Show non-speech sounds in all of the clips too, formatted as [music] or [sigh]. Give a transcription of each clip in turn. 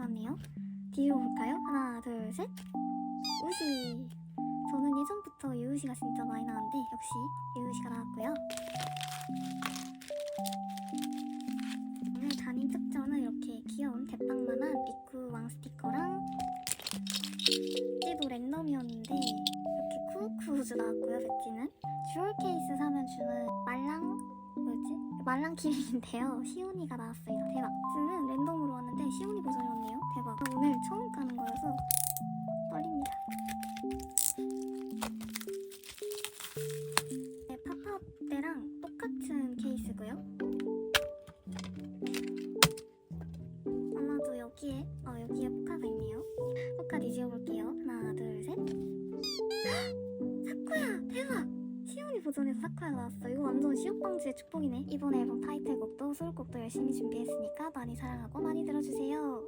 왔네요. 뒤로 볼까요? 하나 둘 셋. 우시. 저는 예전부터 유우시가 진짜 많이 나왔는데 역시 유우시가 나왔고요. 오늘 단인 특전은 이렇게 귀여운 대빵만한 리쿠 왕 스티커랑 배지도 랜덤이었는데 이렇게 쿠쿠우즈 나왔고요 배지는 주얼 케이스 사면 주는 말랑 뭐였지? 말랑 키링인데요 시오니가 나왔어요 축복이네 이번 앨범 타이틀곡도 수록곡도 열심히 준비했으니까 많이 사랑하고 많이 들어주세요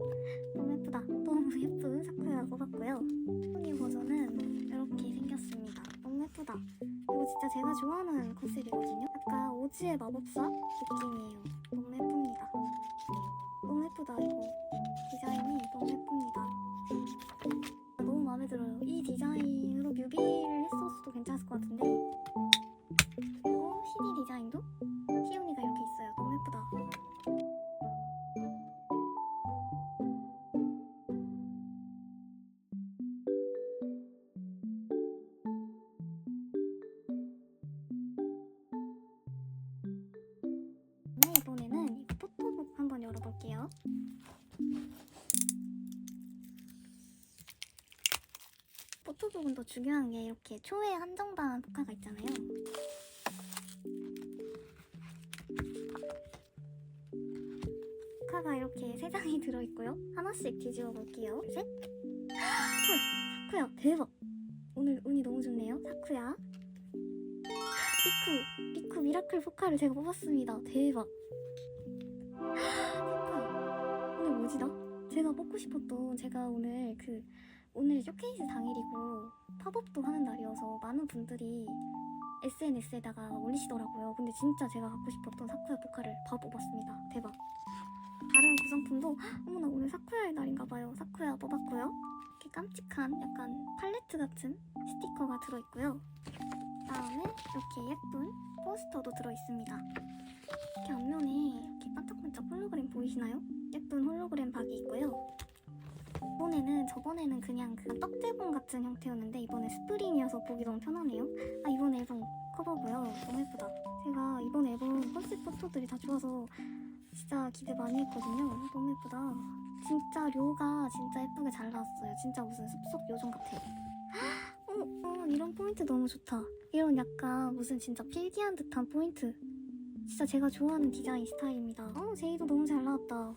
너무 예쁘다 너무 예쁜 사쿠야 뽑았고요 시온이 버전은 이렇게 생겼습니다 너무 예쁘다 이거 진짜 제가 좋아하는 컨셉이거든요 약간 오즈의 마법사 느낌이에요 너무 예쁩니다 너무 예쁘다 이거 디자인이 너무 예쁩니다 너무 마음에 들어요 이 디자인 포토북은 더 중요한 게 이렇게 초에 한정판 포카가 있잖아요. 포카가 이렇게 세 장이 들어있고요. 하나씩 뒤집어 볼게요. 셋. 헐, 사쿠야 대박. 오늘 운이 너무 좋네요. 사쿠야. 리쿠, 리쿠 미라클 포카를 제가 뽑았습니다. 대박. 사쿠야, 오늘 뭐지 나? 제가 뽑고 싶었던 제가 오늘 그 오늘 쇼케이스 당일이고 팝업도 하는 날이어서 많은 분들이 SNS에다가 올리시더라고요. 근데 진짜 제가 갖고 싶었던 사쿠야 포카를 다 뽑았습니다. 대박. 다른 구성품도 어머나 오늘 사쿠야의 날인가봐요. 사쿠야 뽑았고요. 이렇게 깜찍한 약간 팔레트 같은 스티커가 들어있고요. 다음에 이렇게 예쁜 포스터도 들어있습니다. 이렇게 앞면에 이렇게 반짝반짝 홀로그램 보이시나요? 예쁜 홀로그램 박이 있고요. 이번에는 저번에는 그냥 그 떡대본 같은 형태였는데 이번에 스프링이어서 보기 너무 편하네요. 아 이번 앨범 커버고요. 너무 예쁘다. 제가 이번 앨범 컨셉 포토들이 다 좋아서 진짜 기대 많이 했거든요. 너무 예쁘다. 진짜 료가 진짜 예쁘게 잘 나왔어요. 진짜 무슨 숲속 요정 같아요. 어, 어, 이런 포인트 너무 좋다. 이런 약간 무슨 진짜 필기한 듯한 포인트. 진짜 제가 좋아하는 디자인 스타일입니다. 어, 제이도 너무 잘 나왔다.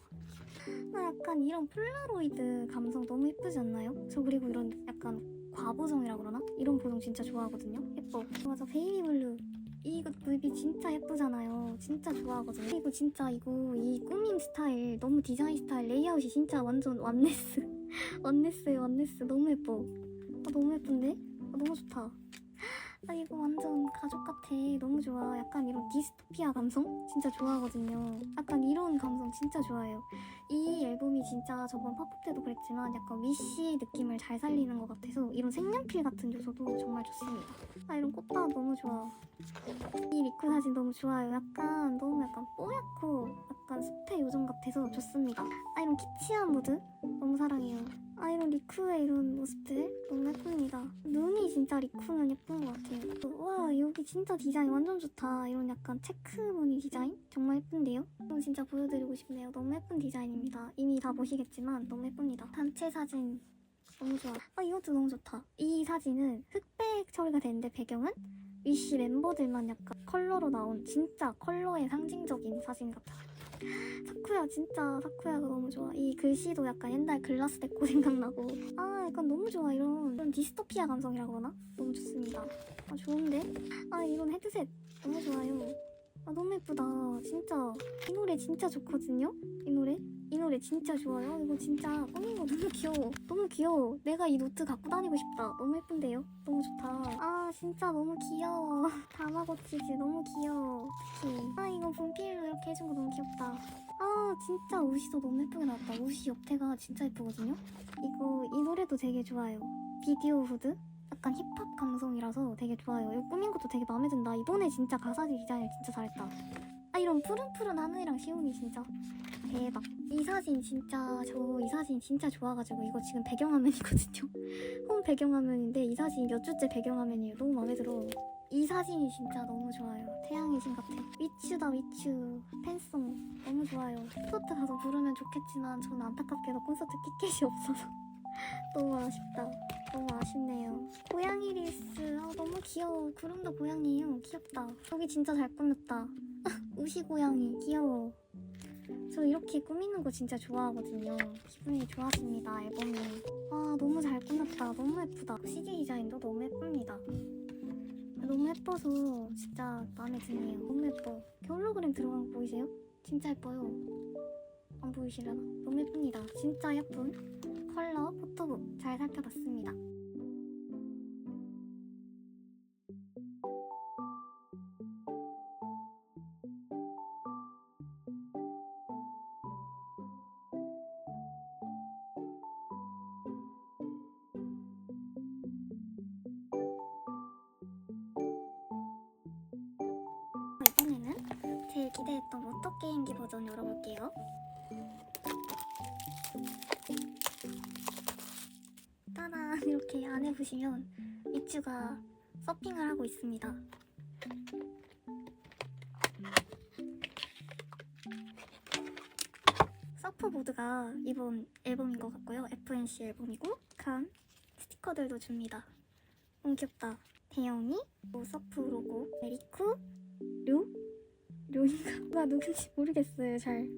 나 약간 이런 폴라로이드 감성 너무 예쁘지 않나요? 저 그리고 이런 약간 과보정이라 그러나? 이런 보정 진짜 좋아하거든요. 예뻐. 맞아, 베이비 블루. 이거 뮤비 진짜 예쁘잖아요. 진짜 좋아하거든요. 그리고 진짜 이거 이 꾸밈 스타일, 너무 디자인 스타일, 레이아웃이 진짜 완전 완네스. 완네스예요, [laughs] 완네스. 너무 예뻐. 아, 너무 예쁜데? 아, 너무 좋다. 아, 이거 완전 가족 같아. 너무 좋아. 약간 이런 디스토피아 감성? 진짜 좋아하거든요. 약간 이런 감성 진짜 좋아해요. 이 앨범이 진짜 저번 팝업 때도 그랬지만 약간 위시 느낌을 잘 살리는 것 같아서 이런 색연필 같은 요소도 정말 좋습니다. 아, 이런 꽃다운 너무 좋아. 이 리쿠 사진 너무 좋아요. 약간 너무 약간 뽀얗고 약간 숲의 요정 같아서 좋습니다. 아, 이런 키치한 무드 너무 사랑해요. 아 이런 리쿠의 이런 모습들 너무 예쁩니다. 눈이 진짜 리쿠는 예쁜 것 같아요. 또, 와 여기 진짜 디자인 완전 좋다. 이런 약간 체크 무늬 디자인 정말 예쁜데요? 이건 진짜 보여드리고 싶네요. 너무 예쁜 디자인입니다. 이미 다 보시겠지만 너무 예쁩니다. 단체 사진 너무 좋아. 아 이것도 너무 좋다. 이 사진은 흑백 처리가 되는데 배경은 위시 멤버들만 약간 컬러로 나온 진짜 컬러의 상징적인 사진 같아. [gasps] 사쿠야 진짜 사쿠야가 너무 좋아. 이 글씨도 약간 옛날 글라스 데코 생각나고 아 약간 너무 좋아 이런 이런 디스토피아 감성이라고 그러나? 너무 좋습니다. 아 좋은데? 아 이런 헤드셋 너무 좋아요. 아 너무 예쁘다 진짜 이 노래 진짜 좋거든요 이 노래 이 노래 진짜 좋아요. 이거 진짜 꾸민 거 너무 귀여워. 너무 귀여워. 내가 이 노트 갖고 다니고 싶다. 너무 예쁜데요? 너무 좋다. 아 진짜 너무 귀여워. [laughs] 다마고치즈 너무 귀여워. 특히 아 이거 분필로 이렇게 해준 거 너무 귀엽다. 아 진짜 옷이도 너무 예쁘게 나왔다. 옷이 옆태가 진짜 예쁘거든요. 이거 이 노래도 되게 좋아요. 비디오 후드? 약간 힙합 감성이라서 되게 좋아요. 이거 꾸민 것도 되게 마음에 든다. 이번에 진짜 가사지 디자인을 진짜 잘했다. 아 이런 푸른푸른 하늘이랑 시온이 진짜 대박. 이 사진 진짜 저 이 사진 진짜 좋아가지고 이거 지금 배경화면이거든요. [laughs] 홈 배경화면인데 이 사진 몇 주째 배경화면이에요. 너무 마음에 들어. 이 사진이 진짜 너무 좋아요. 태양의 신 같아. 위추다 위추. 팬송 너무 좋아요. 콘서트 가서 부르면 좋겠지만 저는 안타깝게도 콘서트 티켓이 없어서 [laughs] 너무 아쉽다. 너무 아쉽네요. 고양이 릴스 아, 너무 귀여워. 구름도 고양이에요. 귀엽다. 여기 진짜 잘 꾸몄다. [laughs] 우시 고양이 귀여워. 저 이렇게 꾸미는 거 진짜 좋아하거든요. 기분이 좋았습니다, 앨범이. 아, 너무 잘 꾸몄다. 너무 예쁘다. CG 디자인도 너무 예쁩니다. 너무 예뻐서 진짜 마음에 드네요. 너무 예뻐. 홀로그램 들어간 거 보이세요? 진짜 예뻐요. 안 보이시려나? 너무 예쁩니다. 진짜 예쁜 컬러 포토북 잘 살펴봤습니다. 이번에는 제일 기대했던 워터 게임기 버전 열어볼게요. 이렇게 안에 보시면 미추가 서핑을 하고 있습니다. 서프보드가 이번 앨범인 것 같고요. FNC 앨범이고 간 스티커들도 줍니다. 너무 귀엽다. 대영이, 또 서프 로고, 메리쿠, 료? 료인가? 나 누군지 모르겠어요. 잘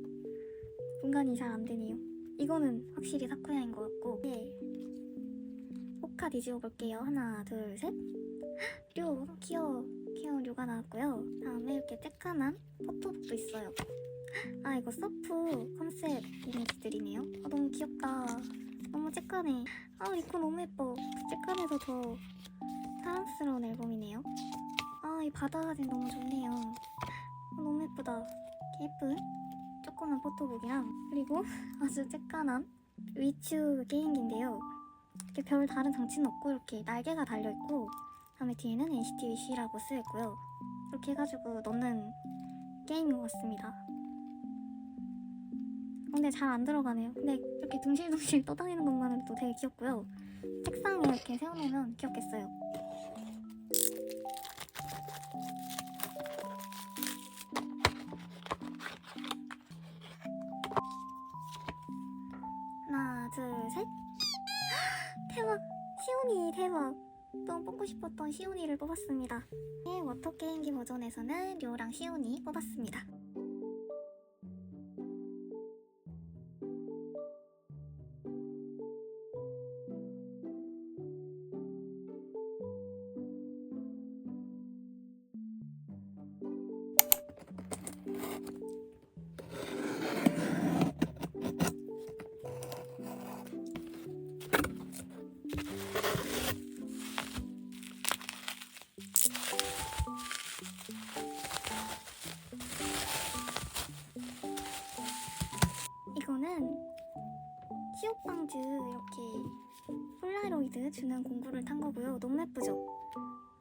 분간이 잘 안 되네요. 이거는 확실히 사쿠야인 것 같고 네. 포카 뒤집어 볼게요. 하나, 둘, 셋. 료, 귀여워. 귀여운 료가 나왔고요. 다음에 이렇게 쬐깐한 포토북도 있어요. 아 이거 서프 컨셉 이미지들이네요. 아 너무 귀엽다. 너무 쬐깐해. 아 이거 너무 예뻐. 쬐깐해서 더 사랑스러운 앨범이네요. 아, 이 바다 사진 너무 좋네요. 아, 너무 예쁘다. 예쁜 조그만 포토북이랑 그리고 [laughs] 아주 쬐깐한 위추 게임기인데요. 이렇게 별 다른 장치는 없고 이렇게 날개가 달려 있고 다음에 뒤에는 NCT 위시라고 쓰여 있고요. 이렇게 해가지고 넣는 게임인 것 같습니다. 근데 잘 안 들어가네요. 근데 이렇게 둥실둥실 [laughs] 떠다니는 것만으로도 되게 귀엽고요. 책상에 이렇게 세워놓으면 귀엽겠어요. 대박! 너무 뽑고 싶었던 시온이를 뽑았습니다. 네, 워터 게임기 버전에서는 료랑 시온이 뽑았습니다.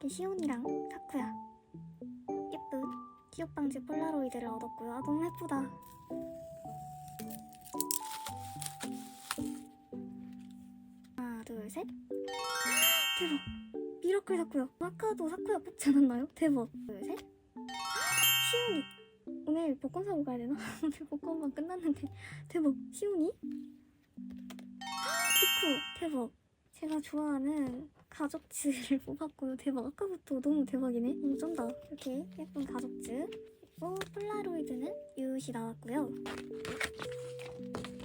이렇게 시온이랑 사쿠야 예쁜 시옷방즈 폴라로이드를 얻었고요. 아 너무 예쁘다. 하나 둘 셋. 대박. 미라클 사쿠야. 아까도 사쿠야 뽑지 않았나요? 대박. 둘 셋. 시온이. 오늘 복권 사고 가야 되나? [laughs] 오늘 복권만 끝났는데 대박 시온이? [gasps] 피쿠 대박 제가 좋아하는 가족즈를 [laughs] 뽑았고요. 대박. 아까부터 너무 대박이네. 너무 쩐다 이렇게 예쁜 가족즈 그리고 폴라로이드는 유시 나왔고요.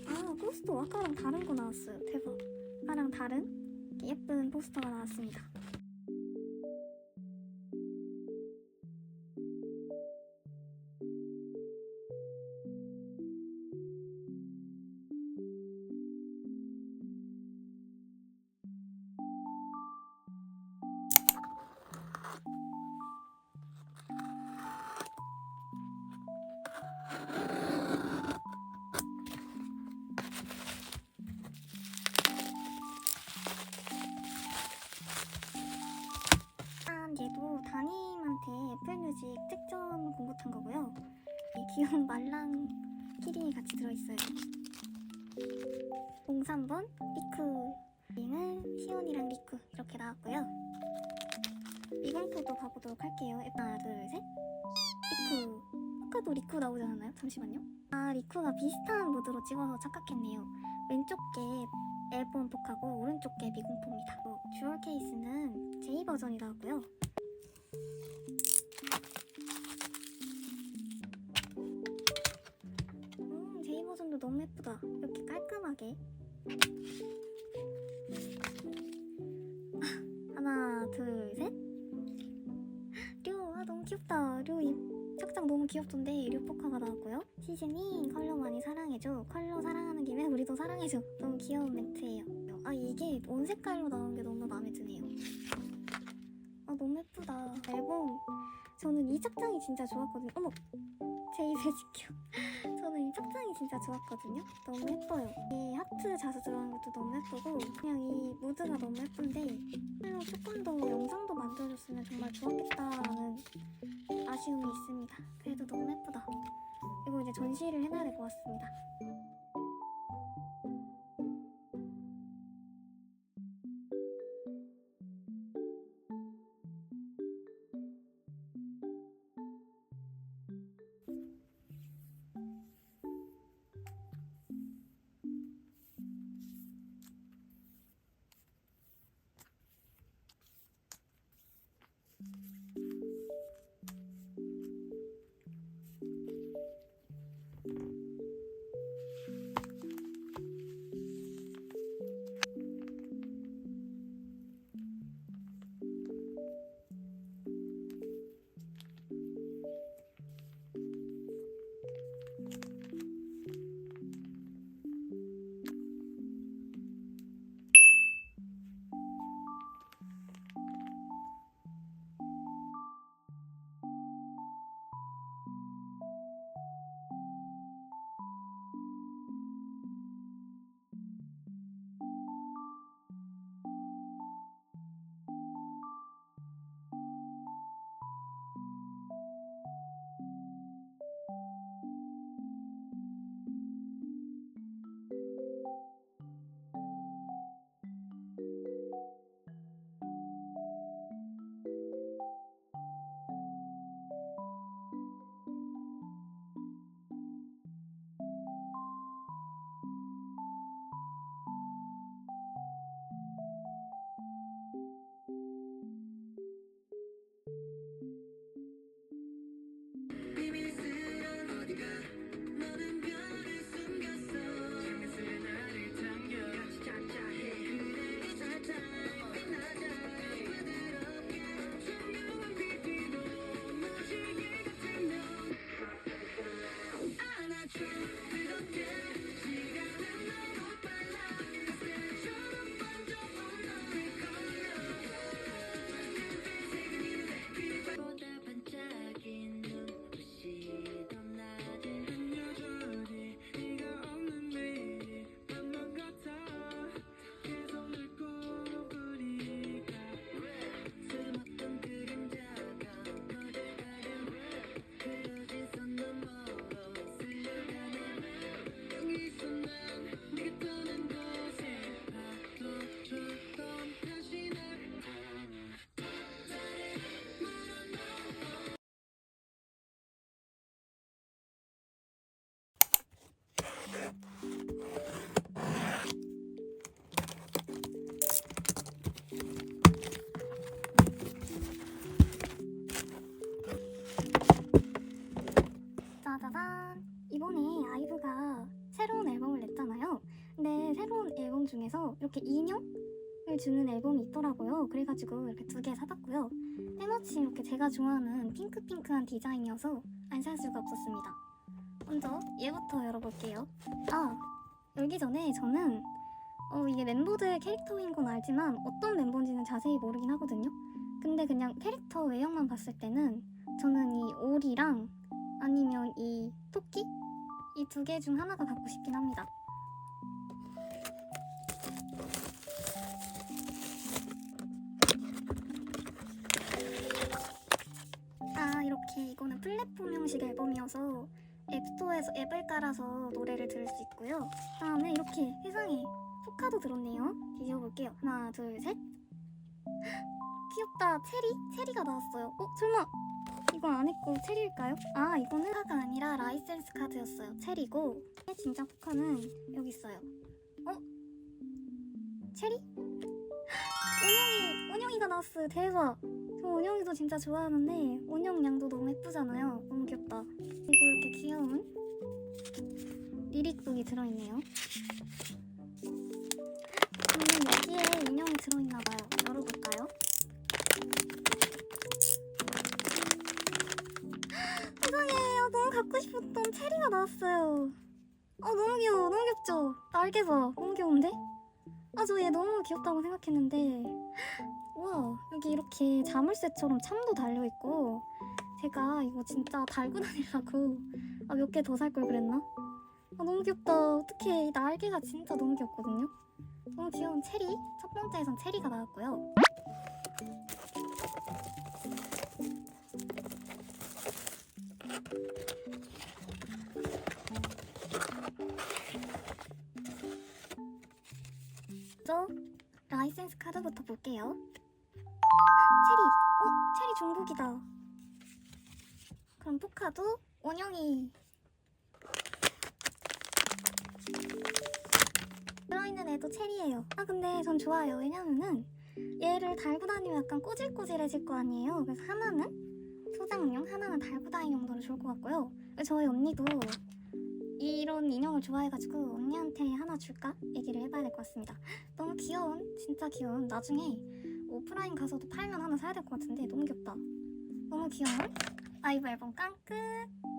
아 포스터 아까랑 다른 거 나왔어요. 대박. 아까랑 다른 예쁜 포스터가 나왔습니다 [laughs] 말랑 키링이 같이 들어있어요. 03번 리쿠 링은 시온이랑 리쿠 이렇게 나왔고요. 미공포도 가보도록 할게요. 하나 둘 셋 리쿠 아까도 리쿠 나오지 않았나요? 잠시만요. 아 리쿠가 비슷한 무드로 찍어서 착각했네요. 왼쪽 게 앨범 폭하고 오른쪽 게 미공포입니다. 어, 주얼 케이스는 J 버전이 나왔고요. 너무 예쁘다. 이렇게 깔끔하게. [laughs] 하나, 둘, 셋. 류, 아 너무 귀엽다. 류 입. 착장 너무 귀엽던데 류 포카가 나왔고요. 시즈닝 컬러 많이 사랑해줘. 컬러 사랑하는 김에 우리도 사랑해줘. 너무 귀여운 멘트예요. 아 이게 온 색깔로 나온 게 너무 마음에 드네요. 아 너무 예쁘다. 앨범 저는 이 착장이 진짜 좋았거든요. 어머 제 입에 지켜. 진짜 좋았거든요. 너무 예뻐요. 이 하트 자수 들어간 것도 너무 예쁘고 그냥 이 무드가 너무 예쁜데 실로 조금 더 영상도 만들어줬으면 정말 좋았겠다라는 아쉬움이 있습니다. 그래도 너무 예쁘다. 이거 이제 전시를 해놔야 될 것 같습니다. 짜자잔! 이번에 아이브가 새로운 앨범을 냈잖아요. 근데 새로운 앨범 중에서 이렇게 인형을 주는 앨범이 있더라고요. 그래가지고 이렇게 두 개 사봤고요. 때마침 이렇게 제가 좋아하는 핑크핑크한 디자인이어서 안 살 수가 없었습니다. 먼저 얘부터 열어볼게요. 아, 열기 전에 저는 어, 이게 멤버들 캐릭터인 건 알지만 어떤 멤버인지는 자세히 모르긴 하거든요. 근데 그냥 캐릭터 외형만 봤을 때는 저는 이 오리랑 아니면 이 토끼? 이 두 개 중 하나가 갖고 싶긴 합니다. 아, 이렇게 이거는 플랫폼 형식 앨범이어서 앱스토어에서 앱을 깔아서 노래를 들을 수 있고요. 다음에 이렇게 세상에 포카도 들었네요. 뒤져볼게요. 하나, 둘, 셋. [gasps] 귀엽다. 체리? 체리가 나왔어요. 어, 설마 이건 안 했고 체리일까요? 아, 이거는 포카가 아니라 라이센스 카드였어요. 체리고 진짜 포카는 여기 있어요. 어? 체리? [gasps] 원영이, 원영이가 나왔어요. 대박. 저 원영이도 진짜 좋아하는데 원영 양도 너무 예쁘잖아요. 너무 귀엽다. 귀여운 리릭북이 들어있네요. 그러면 여기에 인형이 들어있나봐요. 열어볼까요? 세상에 아, 너무 갖고 싶었던 체리가 나왔어요. 아 너무 귀여워. 너무 귀엽죠? 날개 봐. 너무 귀여운데? 아 저 얘 너무 귀엽다고 생각했는데 와 여기 이렇게 자물쇠처럼 참도 달려있고 제가 이거 진짜 달고 다니려고 아, 몇 개 더 살 걸 그랬나? 아 너무 귀엽다. 이 날개가 진짜 너무 귀엽거든요? 너무 귀여운 체리. 첫 번째에선 체리가 나왔고요. 먼저 라이센스 카드부터 볼게요. [laughs] 체리. 어? 체리 중국이다 그럼 포카도 원영이. 들어있는 애도 체리예요. 아 근데 전 좋아요. 왜냐면은 얘를 달고 다니면 약간 꼬질꼬질해질 거 아니에요. 그래서 하나는 소장용 하나는 달고 다니는 용도로 좋을 것 같고요. 저희 언니도 이런 인형을 좋아해가지고 언니한테 하나 줄까? 얘기를 해봐야 될 것 같습니다. [gasps] 너무 귀여운 진짜 귀여운. 나중에 오프라인 가서도 팔면 하나 사야 될 것 같은데 너무 귀엽다. 너무 귀여운 아이브 앨범 깡 끝